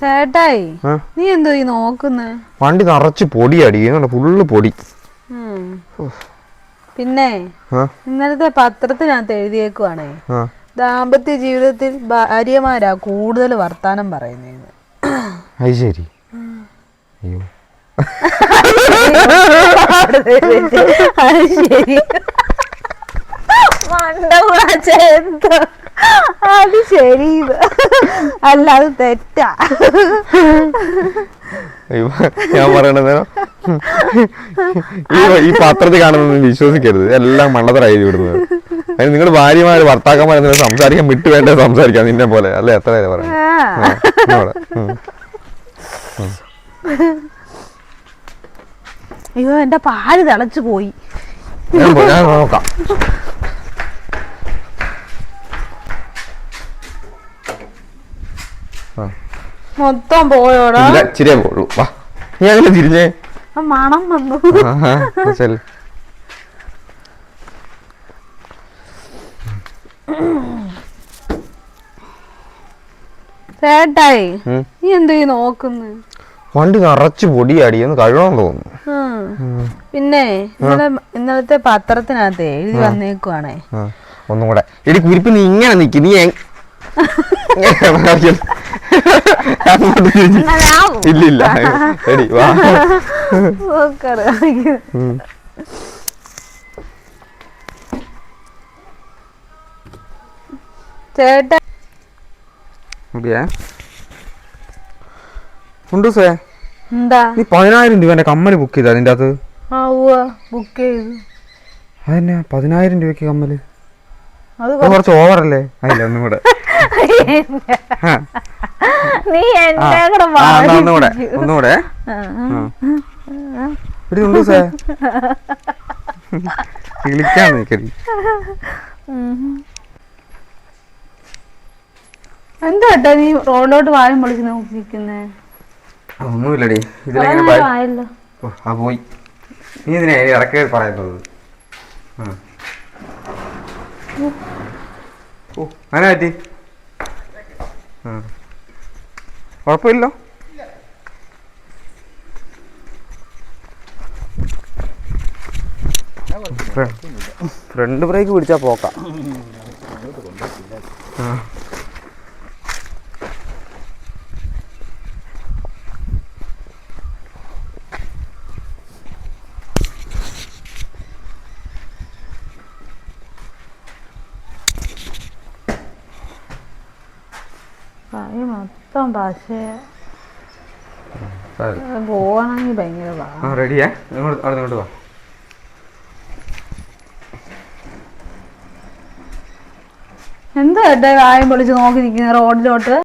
ചേട്ടായി നീ എന്തോ ഈ നോക്കുന്നേ? വണ്ടി നിറച്ച് പൊടിയാടി അടിക്കുന്നുണ്ട് ഫുള്ള് പൊടി. പിന്നെ ഇന്നലത്തെ പത്രത്തിനകത്ത് എഴുതിയേക്കുവാണേ. ദാമ്പത്യ ജീവിതത്തിൽ ഭാര്യമാരാ കൂടുതൽ വർത്താനം പറയുന്നത് അത് ശരി. അയ്യോ. അത് ശരി. അത് ശരി അല്ലാതെ അല്ല അത് തെറ്റാ ഞാൻ പറയണത് ഈ ഈ പത്രത്തിൽ കാണുന്നത് വിശ്വസിക്കരുത്. എല്ലാം മണ്ടത്തര എഴുതി വിടുന്നത് അതിന് നിങ്ങളുടെ ഭാര്യമാര് ഭർത്താക്കന്മാർ എന്തെങ്കിലും സംസാരിക്കാൻ വിട്ടു വേണ്ട സംസാരിക്കാം നിന്നെ പോലെ. അല്ലെ? എത്ര. അയ്യോ എന്റെ പാൽ തിളച്ചു പോയി. ഞാൻ നോക്കാം. മൊത്തം പോയോടാ. ഇല്ല ഇച്ചിരിയേ പോളൂ വാ. നീ അങ്ങനെ തിരിഞ്ഞേ. മണം വന്നു. ചേട്ടായി നീ എന്തോ നോക്കുന്നു? വണ്ടി നിറച്ച് പൊടിയാടി ഒന്ന് കഴുകണം തോന്നുന്നു. പിന്നെ ഇന്നലെ ഇന്നലത്തെ പത്രത്തിനകത്ത് എഴുതി വന്നേക്കുവാണേ. ഒന്നും കൂടെ. എടി കുരിപ്പ് നീ ഇങ്ങനെ നിക്ക്. നീ. അങ്ങോട്ട് തിരിഞ്ഞ്. ഇല്ല ഇല്ല. എടി വാ. ഉം. ചേട്ടാ ഓക്കേ. ഉണ്ടൂസേ എന്താ? നീ പതിനായിരം രൂപ കമ്മൽ ബുക്ക് ചെയ്താ നിന്റെ അത് ആ ബുക്ക് ചെയ്തു. അതന്നെ പതിനായിരം രൂപയ്ക്ക് കമ്മൽ. അത് അത് കുറച്ച് ഓവറല്ലേ അതില്ല ഒന്നും കൂടെ. ആ. നീ എന്നെ കൂടെ ആ, എന്നാ ഒന്നും കൂടെ വാങ്ങിച്ചു. ഒന്നും കൂടെ ആ, ആ. എടി ഉണ്ടൂസേ വിളിക്കാൻ നിക്കടി ഉം. എന്താ ഏട്ടാ നീ റോഡിലോട്ട് വായം പൊളിച്ച് നോക്കിക്കുന്നേ ഒന്നുമില്ലടി. ഇതിലെങ്ങനെ ആ പോയി. നീ ഇതിനെ ഇടയ്ക്ക് പറയുന്നത് ഓ അങ്ങനെ പറ്റി ആ കുഴപ്പമില്ലോ. ഫ്രണ്ട് ബ്രേക്ക് പിടിച്ചാൽ പോക്കാം. ആ. കൈ മൊത്തം പക്ഷേ. പോവാണെങ്കിൽ ഭയങ്കര റെഡിയാ? അവിടെ ഇങ്ങോട്ട് വാ. എന്താ വായും പൊളിച്ച് നോക്കി നിൽക്കുന്ന റോഡിലോട്ട്?